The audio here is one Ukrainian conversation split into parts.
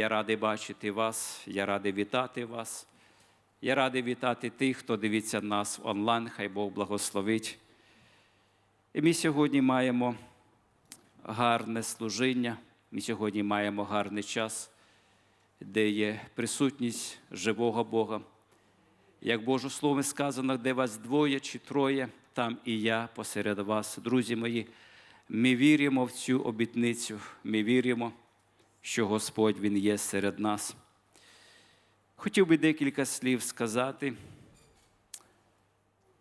Я радий бачити вас, я радий вітати вас. Я радий вітати тих, хто дивиться нас онлайн, хай Бог благословить. І ми сьогодні маємо гарне служіння, ми сьогодні маємо гарний час, де є присутність живого Бога. Як Боже Слово сказано, де вас двоє чи троє, там і я посеред вас. Друзі мої, ми віримо в цю обітницю, ми віримо, що Господь Він є серед нас. Хотів би декілька слів сказати.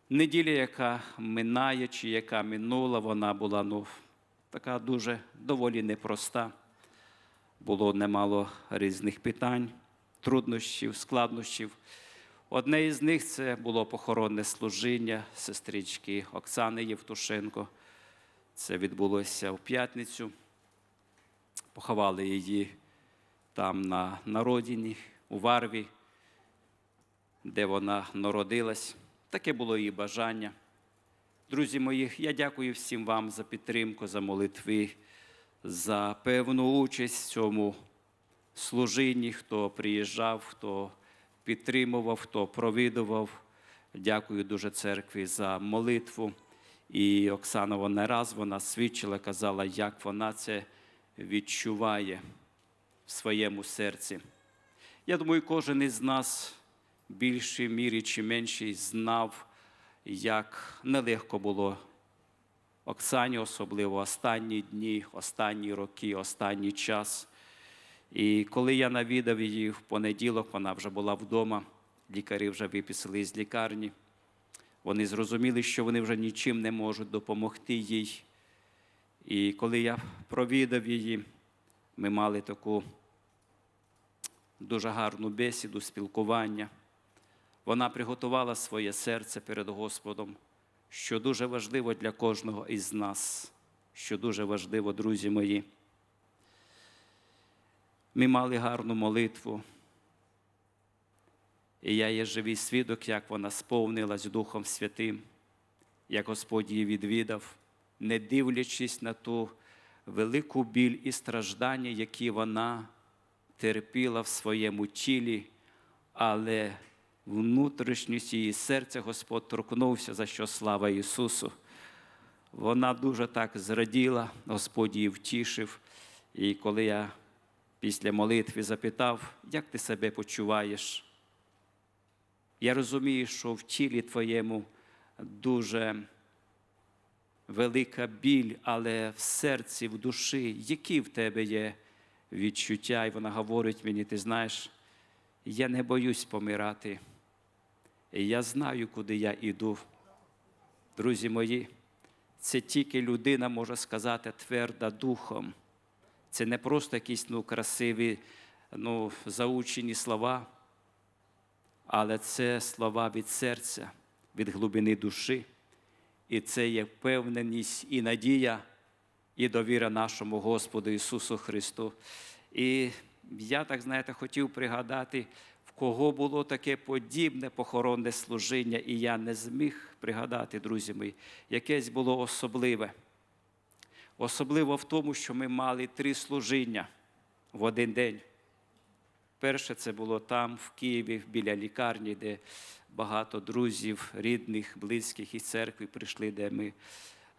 Неділя, яка минає, чи яка минула, вона була ну, така дуже доволі непроста. Було немало різних питань, труднощів, складнощів. Одне із них це було похоронне служіння сестрички Оксани Євтушенко. Це відбулося в п'ятницю. Поховали її там на, на родині, у Варві, де вона народилась. Таке було її бажання. Друзі мої, я дякую всім вам за підтримку, за молитви, за певну участь в цьому служінні, хто приїжджав, хто підтримував, хто провідував. Дякую дуже церкві за молитву. І Оксана вона раз вона свідчила, казала, як вона це відчуває в своєму серці. Я думаю, кожен із нас в більшій мірі чи меншій знав, як нелегко було Оксані, особливо останні дні, останні роки, останній час. І коли я навідав її в понеділок, вона вже була вдома, лікарі вже виписали з лікарні. Вони зрозуміли, що вони вже нічим не можуть допомогти їй. І коли я провідав її, ми мали таку дуже гарну бесіду, спілкування. Вона приготувала своє серце перед Господом, що дуже важливо для кожного із нас, що дуже важливо, друзі мої. Ми мали гарну молитву. І я є живий свідок, як вона сповнилась Духом Святим, як Господь її відвідав, не дивлячись на ту велику біль і страждання, які вона терпіла в своєму тілі, але внутрішністю її серця Господь торкнувся, за що слава Ісусу. Вона дуже так зраділа, Господь її втішив. І коли я після молитви запитав, як ти себе почуваєш, я розумію, що в тілі твоєму дуже велика біль, але в серці, в душі, які в тебе є відчуття, і вона говорить мені, ти знаєш, я не боюсь помирати. І я знаю, куди я йду. Друзі мої, це тільки людина може сказати тверда духом. Це не просто якісь ну, красиві, ну, заучені слова, але це слова від серця, від глибини душі. І це є впевненість і надія, і довіра нашому Господу Ісусу Христу. І я так, знаєте, хотів пригадати, в кого було таке подібне похоронне служіння, і я не зміг пригадати, друзі мої, якесь було особливе. Особливо в тому, що ми мали три служіння в один день. Перше це було там, в Києві, біля лікарні, де багато друзів, рідних, близьких із церкви прийшли, де ми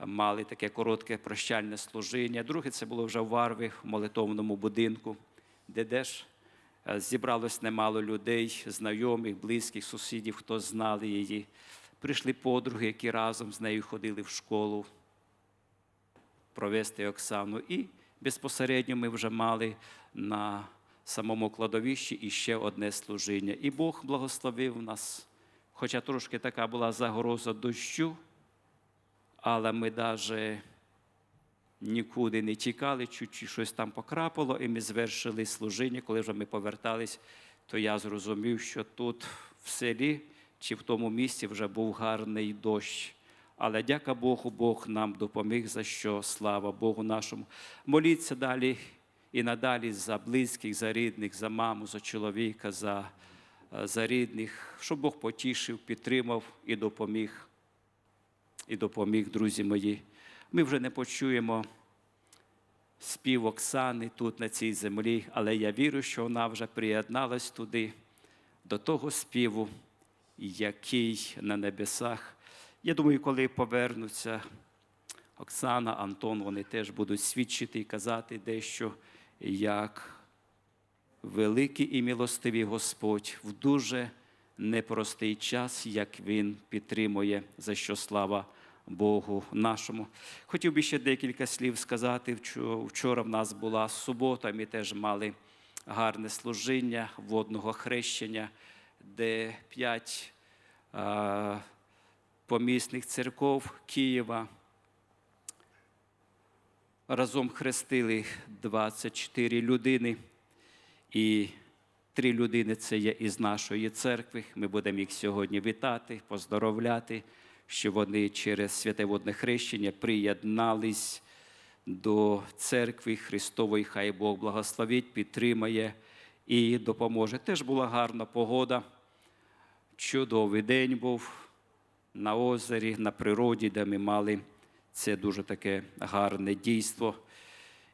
мали таке коротке прощальне служіння. Друге це було вже в Варві, в молитовному будинку, де теж е, зібралось немало людей, знайомих, близьких, сусідів, хто знали її. Прийшли подруги, які разом з нею ходили в школу провести Оксану. І безпосередньо ми вже мали на самому кладовищі іще одне служіння. І Бог благословив нас, хоча трошки така була загроза дощу, але ми навіть нікуди не тікали, чуть щось там покрапало, і ми звершили служіння. Коли вже ми повертались, то я зрозумів, що тут в селі чи в тому місці вже був гарний дощ. Але дяка Богу, Бог нам допоміг, за що слава Богу нашому. Моліться далі і надалі за близьких, за рідних, за маму, за чоловіка, за, за рідних, щоб Бог потішив, підтримав і допоміг. І допоміг, друзі мої. Ми вже не почуємо спів Оксани тут, на цій землі, але я вірю, що вона вже приєдналась туди, до того співу, який на небесах. Я думаю, коли повернуться Оксана, Антон, вони теж будуть свідчити і казати дещо, як великий і милостивий Господь в дуже непростий час, як Він підтримує, за що слава Богу нашому. Хотів би ще декілька слів сказати. Вчора в нас була субота, ми теж мали гарне служіння водного хрещення, де п'ять помісних церков Києва разом хрестили 24 людини. І три людини це є із нашої церкви. Ми будемо їх сьогодні вітати, поздоровляти, що вони через святе водне хрещення приєднались до церкви Христової. Хай Бог благословить, підтримає і допоможе. Теж була гарна погода, чудовий день був на озері, на природі, де ми мали це дуже таке гарне дійство.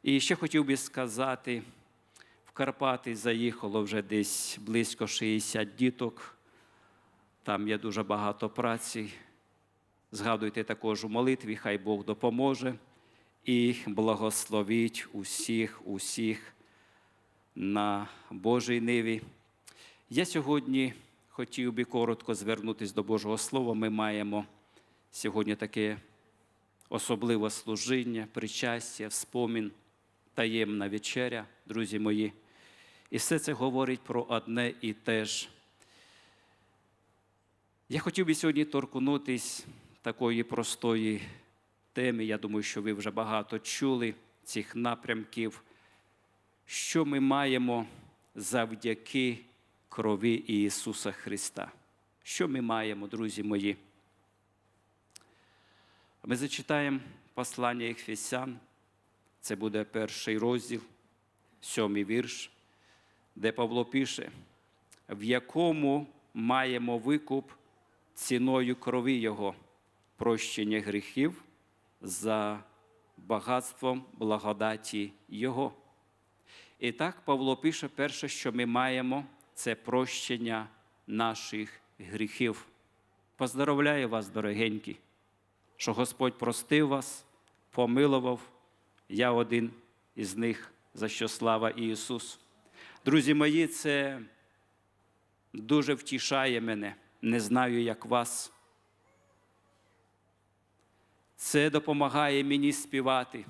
І ще хотів би сказати, в Карпати заїхало вже десь близько 60 діток. Там є дуже багато праці. Згадуйте також у молитві, хай Бог допоможе і благословить усіх, усіх на Божій ниві. Я сьогодні хотів би коротко звернутися до Божого Слова. Ми маємо сьогодні таке особливе служіння, причастя, вспомін, таємна вечеря, друзі мої. І все це говорить про одне і те ж. Я хотів би сьогодні торкнутись такої простої теми. Я думаю, що ви вже багато чули цих напрямків, що ми маємо завдяки крові Ісуса Христа. Що ми маємо, друзі мої? Ми зачитаємо послання Єфесян, це буде перший розділ, сьомий вірш, де Павло пише, в якому маємо викуп ціною крові Його, прощення гріхів за багатством благодаті Його. І так Павло пише, перше, що ми маємо, це прощення наших гріхів. Поздоровляю вас, дорогенькі, що Господь простив вас, помилував, я один із них, за що слава Ісус. Друзі мої, це дуже втішає мене. Не знаю, як вас. Це допомагає мені співати.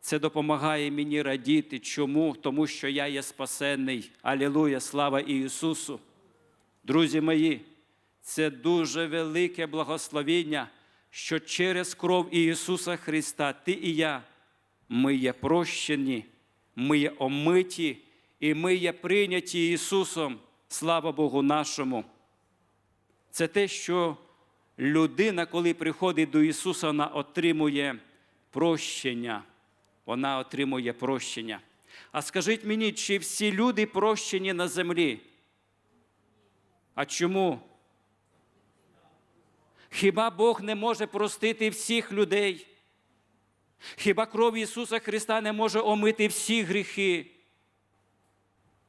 Це допомагає мені радіти. Чому? Тому що я є спасенний. Алілуя, слава Ісусу. Друзі мої, це дуже велике благословіння, що через кров Ісуса Христа ти і я, ми є прощені, ми є омиті, і ми є прийняті Ісусом. Слава Богу нашому. Це те, що людина, коли приходить до Ісуса, вона отримує прощення. Вона отримує прощення. А скажіть мені, чи всі люди прощені на землі? А чому? Хіба Бог не може простити всіх людей? Хіба кров Ісуса Христа не може омити всі гріхи?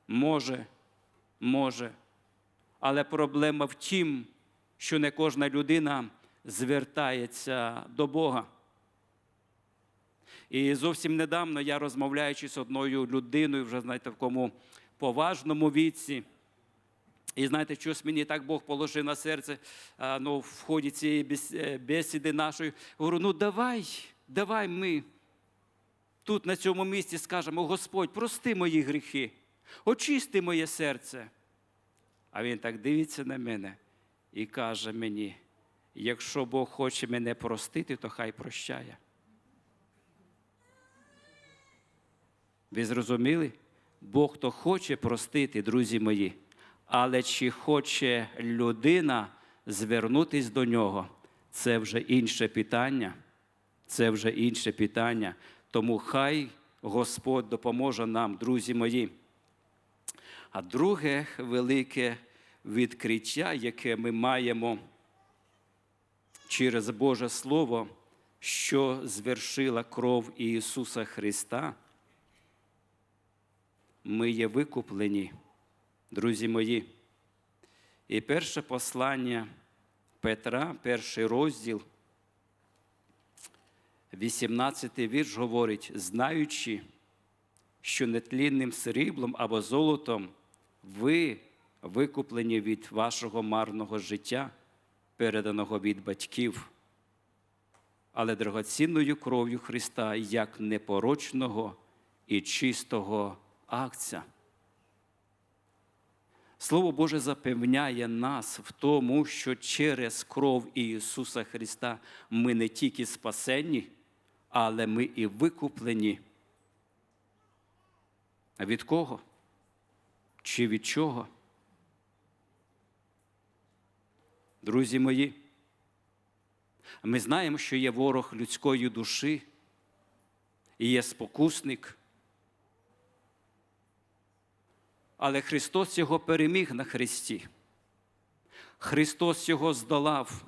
Може, може. Але проблема в тім, що не кожна людина звертається до Бога. І зовсім недавно я розмовляючи з одною людиною, вже знаєте, в такому поважному віці. І знаєте, щось мені так Бог положив на серце ну, в ході цієї е, бесіди нашої. Говорю, ну давай, давай ми тут на цьому місці скажемо, Господь, прости мої гріхи, очисти моє серце. А він так дивиться на мене і каже мені: якщо Бог хоче мене простити, то хай прощає. Ви зрозуміли? Бог то хоче простити, друзі мої, але чи хоче людина звернутись до нього, це вже інше питання. Це вже інше питання. Тому хай Господь допоможе нам, друзі мої. А друге велике відкриття, яке ми маємо через Боже Слово, що звершила кров Ісуса Христа, ми є викуплені, друзі мої. І перше послання Петра, перший розділ, 18 вірш говорить, знаючи, що нетлінним сріблом або золотом ви викуплені від вашого марного життя, переданого від батьків, але дорогоцінною кров'ю Христа як непорочного і чистого акця. Слово Боже запевняє нас в тому, що через кров Ісуса Христа ми не тільки спасені, але ми і викуплені. А від кого? Чи від чого? Друзі мої, ми знаємо, що є ворог людської душі і є спокусник. Але Христос його переміг на Христі. Христос його здолав.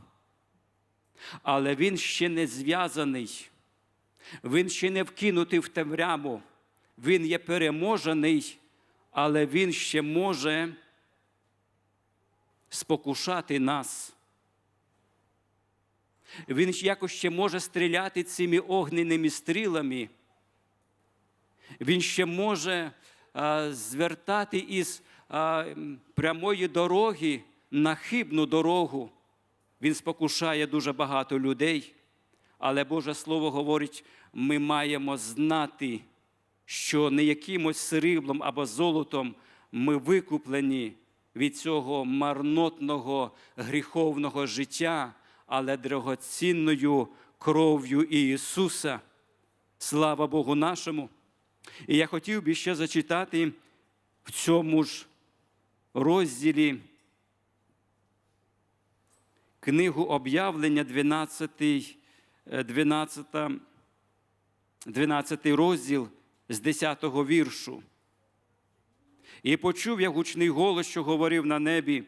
Але Він ще не зв'язаний, Він ще не вкинутий в темряву. Він є переможений, але Він ще може спокушати нас. Він якось ще може стріляти цими огненними стрілами. Він ще може звертати із прямої дороги на хибну дорогу. Він спокушає дуже багато людей, але Боже Слово говорить, ми маємо знати, що не якимось сріблом або золотом ми викуплені від цього марнотного гріховного життя, але дорогоцінною кров'ю Ісуса. Слава Богу нашому! І я хотів би ще зачитати в цьому ж розділі книгу об'явлення 12, е, 12, 12 розділ з 10 віршу. І почув я гучний голос, що говорив на небі: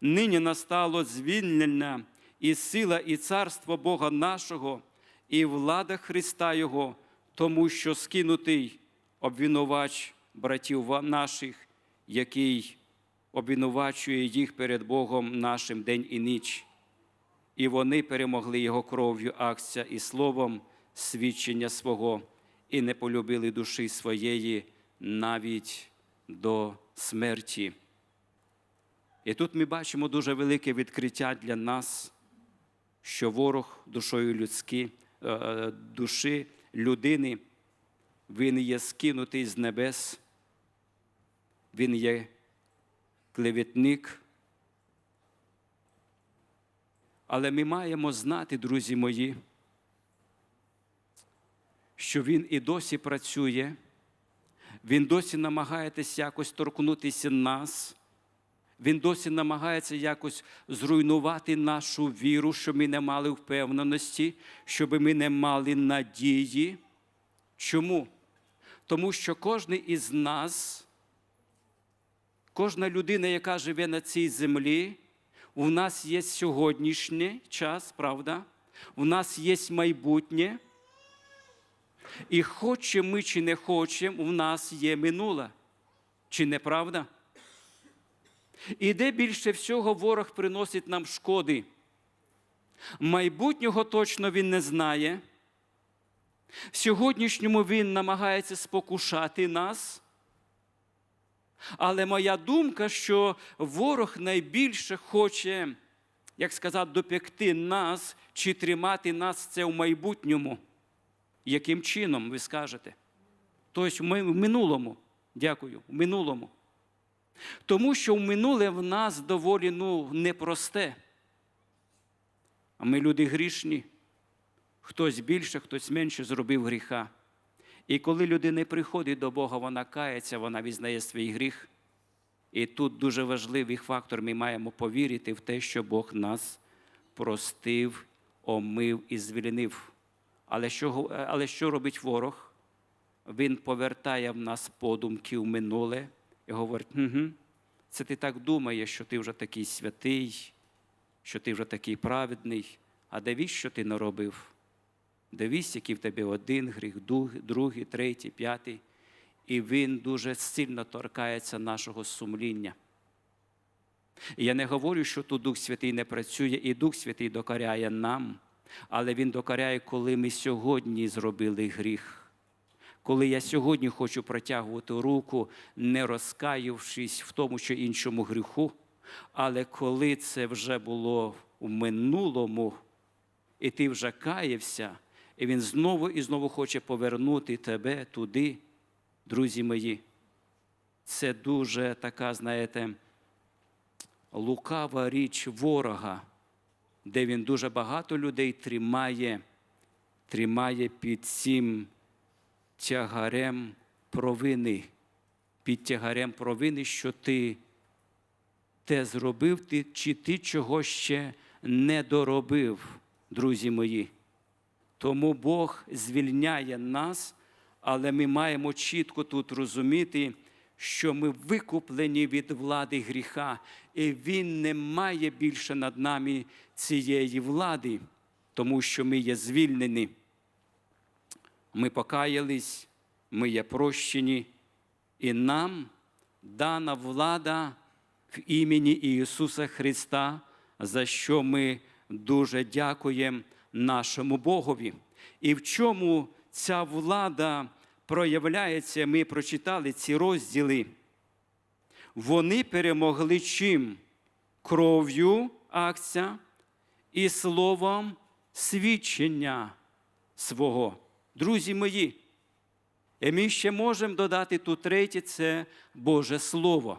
нині настало звільнення і сила, і царство Бога нашого, і влада Христа Його, тому що скинутий обвинувач братів наших, який обвинувачує їх перед Богом нашим день і ніч. І вони перемогли його кров'ю акця і словом свідчення свого, і не полюбили душі своєї навіть до смерті. І тут ми бачимо дуже велике відкриття для нас, що ворог душою людські, е, е, душі людини, він є скинутий з небес, він є клеветник. Але ми маємо знати, друзі мої, що він і досі працює, він досі намагається якось торкнутися нас, він досі намагається якось зруйнувати нашу віру, щоб ми не мали впевненості, щоб ми не мали надії. Чому? Тому що кожен із нас, кожна людина, яка живе на цій землі, у нас є сьогоднішній час, правда? У нас є майбутнє. І хочемо ми чи не хочемо, у нас є минуле. Чи не правда? І де більше всього ворог приносить нам шкоди? Майбутнього точно він не знає. В сьогоднішньому він намагається спокушати нас. Але моя думка, що ворог найбільше хоче, як сказати, допекти нас чи тримати нас це в майбутньому. Яким чином ви скажете? Тобто ми в минулому, дякую, в минулому. Тому що в минуле в нас доволі ну, непросте. А ми люди грішні. Хтось більше, хтось менше зробив гріха. І коли людина приходить до Бога, вона кається, вона візнає свій гріх. І тут дуже важливий фактор, ми маємо повірити в те, що Бог нас простив, омив і звільнив. Але що, але що робить ворог? Він повертає в нас подумки в минуле і говорить: угу, це ти так думаєш, що ти вже такий святий, що ти вже такий праведний, а навіщо ти наробив? Дивись, який в тебе один гріх, другий, третій, п'ятий. І він дуже сильно торкається нашого сумління. Я не говорю, що тут Дух Святий не працює, і Дух Святий докоряє нам, але Він докоряє, коли ми сьогодні зробили гріх. Коли я сьогодні хочу протягувати руку, не розкаявшись в тому чи іншому гріху, але коли це вже було в минулому, і ти вже каявся, і він знову і знову хоче повернути тебе туди, друзі мої. Це дуже така, знаєте, лукава річ ворога, де він дуже багато людей тримає, тримає під цим тягарем провини, під тягарем провини, що ти те зробив, чи ти чого ще не доробив, друзі мої. Тому Бог звільняє нас, але ми маємо чітко тут розуміти, що ми викуплені від влади гріха, і Він не має більше над нами цієї влади, тому що ми є звільнені. Ми покаялись, ми є прощені, і нам дана влада в імені Ісуса Христа, за що ми дуже дякуємо нашому Богові. І в чому ця влада проявляється, ми прочитали ці розділи. Вони перемогли чим? Кров'ю акця і словом свідчення свого. Друзі мої, і ми ще можемо додати тут третє це Боже Слово.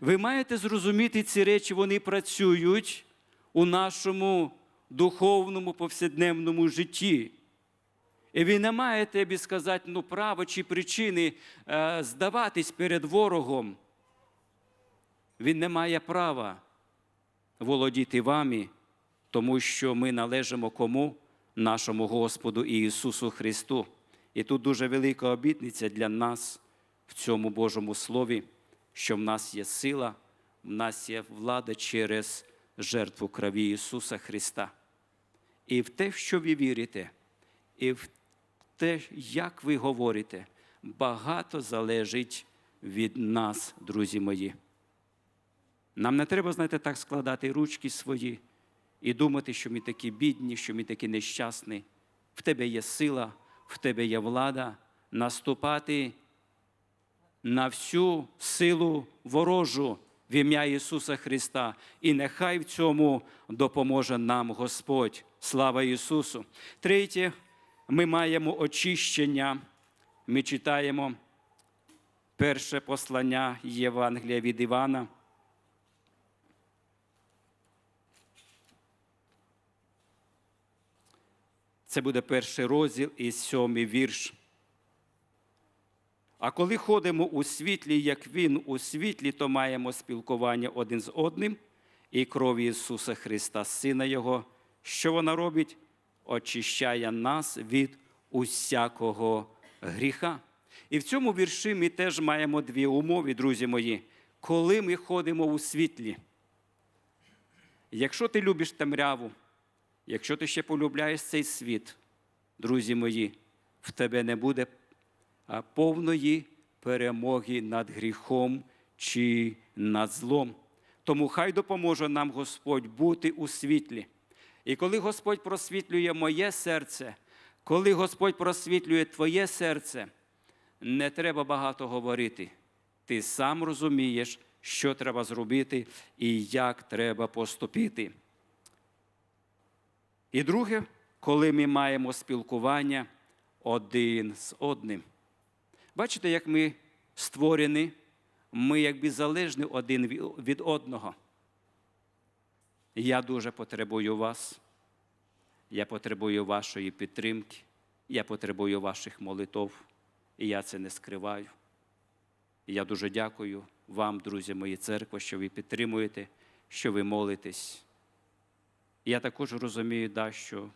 Ви маєте зрозуміти ці речі, вони працюють у нашому духовному повсякденному житті. І ви не маєте би сказати, ну, право чи причини е, здаватись перед ворогом. Він не має права володіти вами, тому що ми належимо кому? Нашому Господу Ісусу Христу. І тут дуже велика обітниця для нас в цьому Божому Слові, що в нас є сила, в нас є влада через жертву крові Ісуса Христа. І в те, що ви вірите, і в те, як ви говорите, багато залежить від нас, друзі мої. Нам не треба, знаєте, так складати ручки свої і думати, що ми такі бідні, що ми такі нещасні. В тебе є сила, в тебе є влада наступати на всю силу ворожу в ім'я Ісуса Христа. І нехай в цьому допоможе нам Господь. Слава Ісусу! Третє, ми маємо очищення. Ми читаємо перше послання Євангелія від Івана. Це буде перший розділ і сьомий вірш. А коли ходимо у світлі, як Він у світлі, то маємо спілкування один з одним і кров Ісуса Христа, Сина Його, що вона робить? Очищає нас від усякого гріха. І в цьому вірші ми теж маємо дві умови, друзі мої, коли ми ходимо у світлі. Якщо ти любиш темряву, Якщо ти ще полюбляєш цей світ, друзі мої, в тебе не буде повної перемоги над гріхом чи над злом. Тому хай допоможе нам Господь бути у світлі. І коли Господь просвітлює моє серце, коли Господь просвітлює твоє серце, не треба багато говорити. Ти сам розумієш, що треба зробити і як треба поступити. І друге, коли ми маємо спілкування один з одним. Бачите, як ми створені, ми якби залежні один від одного. Я дуже потребую вас, я потребую вашої підтримки, я потребую ваших молитов, і я це не скриваю. Я дуже дякую вам, друзі мої церкви, що ви підтримуєте, що ви молитесь. Я також розумію, да, що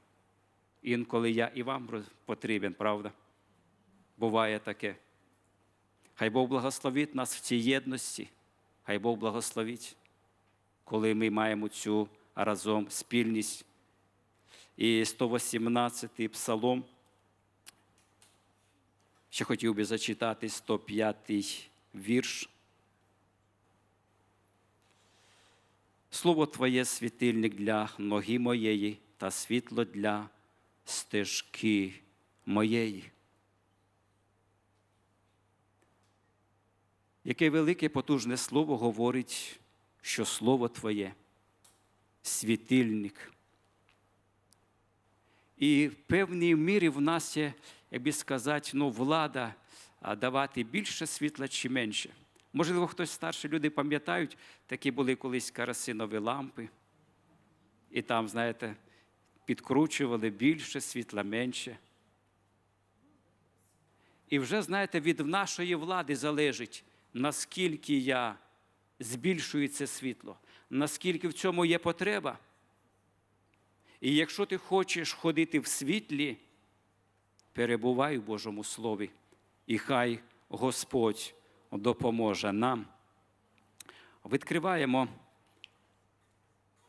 інколи я і вам потрібен, правда? Буває таке. Хай Бог благословить нас в цій єдності, хай Бог благословить, коли ми маємо цю разом спільність. і 118 псалом. Ще хотів би зачитати 105 вірш. Слово Твоє світильник для ноги моєї та світло для стежки моєї. Яке велике потужне слово говорить, що Слово Твоє світильник. І в певній мірі в нас є, як би сказати, ну, влада давати більше світла чи менше. Можливо, хтось старші люди пам'ятають, такі були колись карасинові лампи. І там, знаєте, підкручували більше світла, менше. І вже, знаєте, від нашої влади залежить, наскільки я збільшую це світло, наскільки в цьому є потреба. І якщо ти хочеш ходити в світлі, перебувай у Божому Слові, і хай Господь допоможе нам. Відкриваємо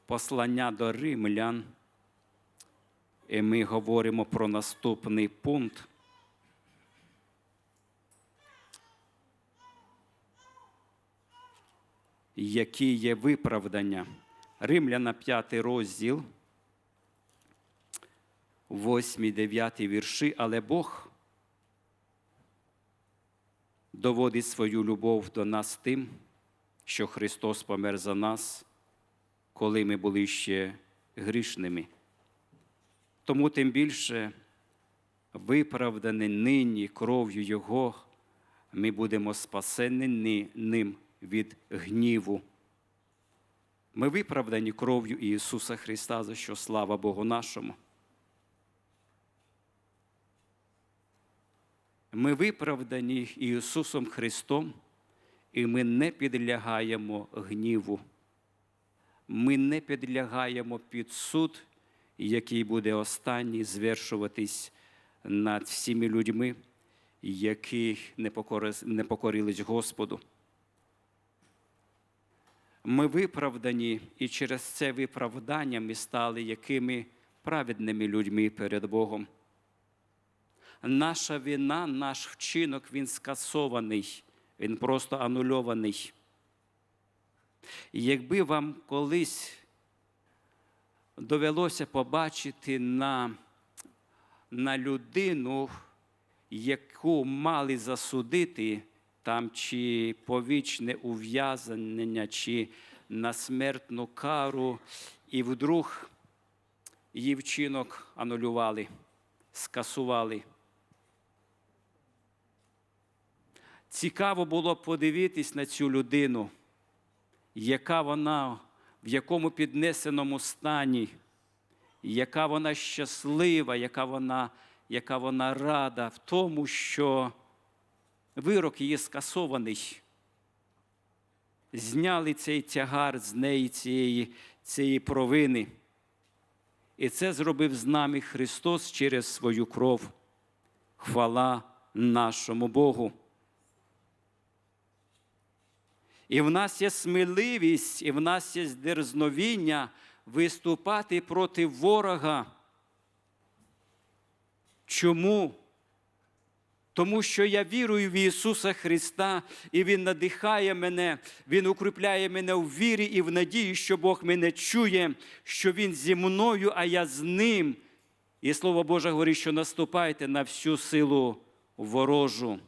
послання до римлян, і ми говоримо про наступний пункт. Які є виправдання. Римляна 5 розділ, 8, 9 вірші, але Бог доводить свою любов до нас тим, що Христос помер за нас, коли ми були ще грішними. Тому тим більше виправдані нині кров'ю Його, ми будемо спасені ним від гніву. Ми виправдані кров'ю Ісуса Христа, за що слава Богу нашому. Ми виправдані Ісусом Христом, і ми не підлягаємо гніву. Ми не підлягаємо під суд, який буде останній звершуватись над всіми людьми, які не покорились Господу. Ми виправдані, і через це виправдання ми стали якими праведними людьми перед Богом. Наша вина, наш вчинок, він скасований, він просто анульований. Якби вам колись довелося побачити на, на людину, яку мали засудити, там чи повічне ув'язнення, чи на смертну кару, і вдруг її вчинок анулювали, скасували. Цікаво було подивитись на цю людину, яка вона, в якому піднесеному стані, яка вона щаслива, яка вона, яка вона рада в тому, що вирок її скасований. Зняли цей тягар з неї, цієї, цієї провини. І це зробив з нами Христос через свою кров. Хвала нашому Богу. І в нас є сміливість, і в нас є дерзновіння виступати проти ворога. Чому? Тому що я вірую в Ісуса Христа, і Він надихає мене, Він укріпляє мене в вірі і в надії, що Бог мене чує, що Він зі мною, а я з ним. І Слово Боже говорить, що наступайте на всю силу ворожу,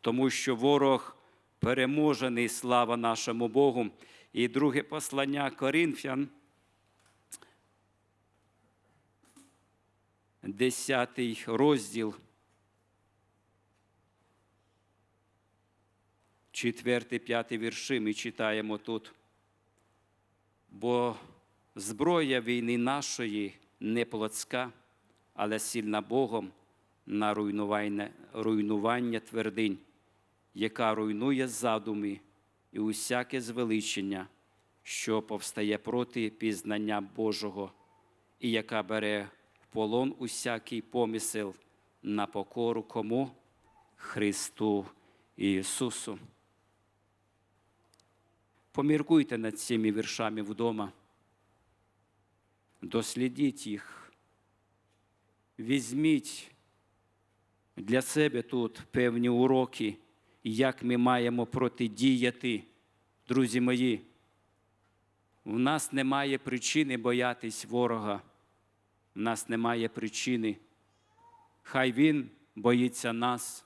тому що ворог переможений, слава нашому Богу. І друге послання Коринфян, 10 розділ. Четвертий, п'ятий вірші ми читаємо тут. Бо зброя війни нашої не плотська, але сильна Богом на руйнування, руйнування твердинь, яка руйнує задуми і усяке звеличення, що повстає проти пізнання Божого, і яка бере в полон усякий помисел на покору кому Христу Ісусу. Поміркуйте над цими віршами вдома, дослідіть їх, візьміть для себе тут певні уроки, як ми маємо протидіяти, друзі мої. В нас немає причини боятись ворога. В нас немає причини. Хай він боїться нас.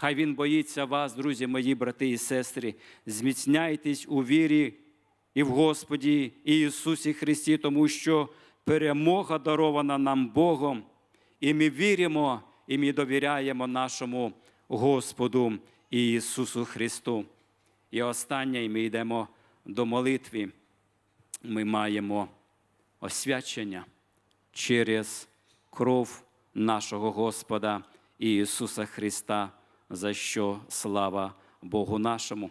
Хай він боїться вас, друзі мої, брати і сестри. Зміцняйтесь у вірі і в Господі і Ісусі Христі, тому що перемога дарована нам Богом, і ми віримо, і ми довіряємо нашому Господу Ісусу Христу. І останнє, і ми йдемо до молитви. Ми маємо освячення через кров нашого Господа Ісуса Христа, за що слава Богу нашому.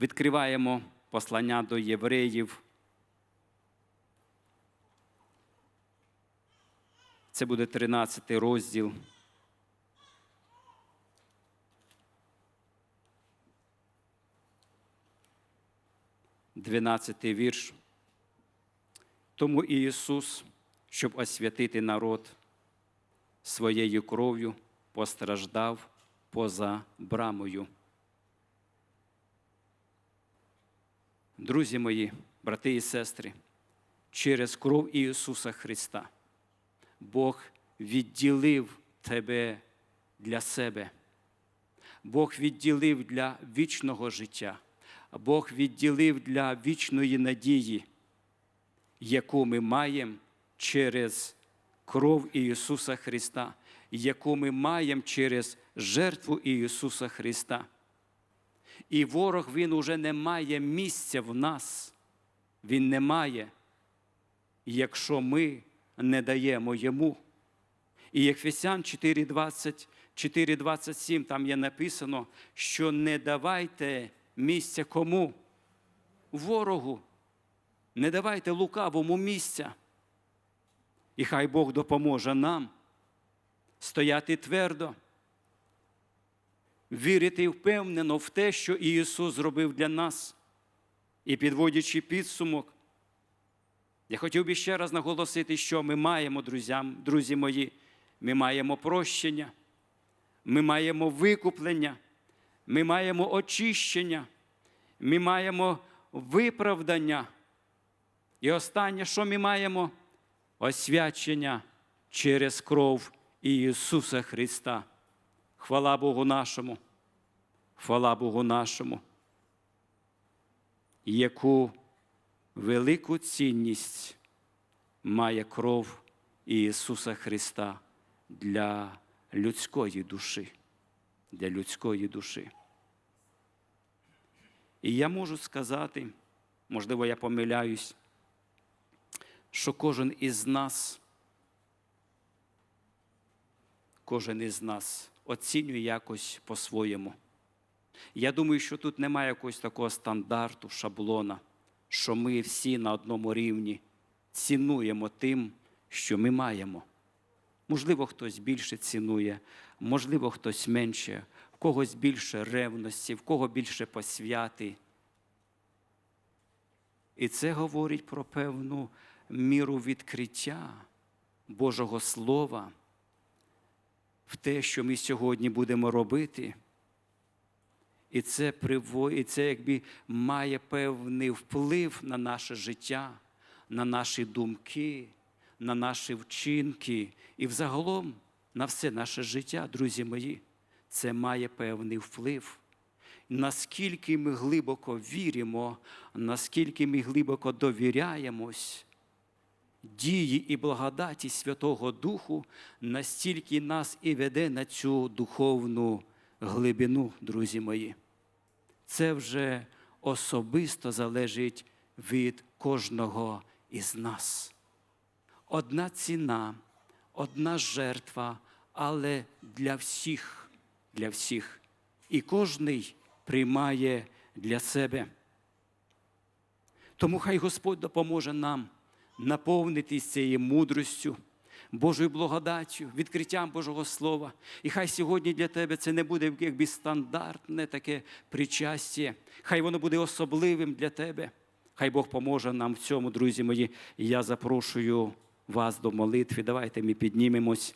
Відкриваємо послання до євреїв. Це буде 13 розділ. Дванадцятий вірш. Тому і Ісус, щоб освятити народ своєю кров'ю, постраждав поза брамою. Друзі мої, брати і сестри, через кров Ісуса Христа Бог відділив тебе для себе. Бог відділив для вічного життя, Бог відділив для вічної надії, яку ми маємо через кров Ісуса Христа, яку ми маємо через жертву Ісуса Христа. І ворог він уже не має місця в нас. Він не має, якщо ми не даємо йому. І Єфесян 4:20, 4:27 там є написано, що не давайте місця кому? Ворогу. Не давайте лукавому місця. І хай Бог допоможе нам стояти твердо, вірити впевнено в те, що Ісус зробив для нас. І підводячи підсумок, я хотів би ще раз наголосити, що ми маємо, друзям, друзі мої, ми маємо прощення, ми маємо викуплення, ми маємо очищення, ми маємо виправдання. І останнє, що ми маємо? Освячення через кров Ісуса Христа. Хвала Богу нашому, хвала Богу нашому, яку велику цінність має кров Ісуса Христа для людської душі, для людської душі. І я можу сказати, можливо, я помиляюсь, що кожен із нас, кожен із нас оцінює якось по-своєму. Я думаю, що тут немає якогось такого стандарту, шаблона, що ми всі на одному рівні цінуємо тим, що ми маємо. Можливо, хтось більше цінує, можливо, хтось менше, в когось більше ревності, в кого більше посвяти. І це говорить про певну міру відкриття Божого Слова в те, що ми сьогодні будемо робити. І це і це якби має певний вплив на наше життя, на наші думки, на наші вчинки і взагалом на все наше життя, друзі мої. Це має певний вплив. Наскільки ми глибоко віримо, наскільки ми глибоко довіряємось дії і благодаті Святого Духу, настільки нас і веде на цю духовну глибину, друзі мої. Це вже особисто залежить від кожного із нас. Одна ціна, одна жертва, але для всіх, для всіх. І кожний приймає для себе. Тому хай Господь допоможе нам наповнитись цією мудростю, Божою благодаттю, відкриттям Божого Слова. І хай сьогодні для тебе це не буде якби стандартне таке причастя, хай воно буде особливим для тебе. Хай Бог поможе нам в цьому, друзі мої. І я запрошую вас до молитви. Давайте ми піднімемось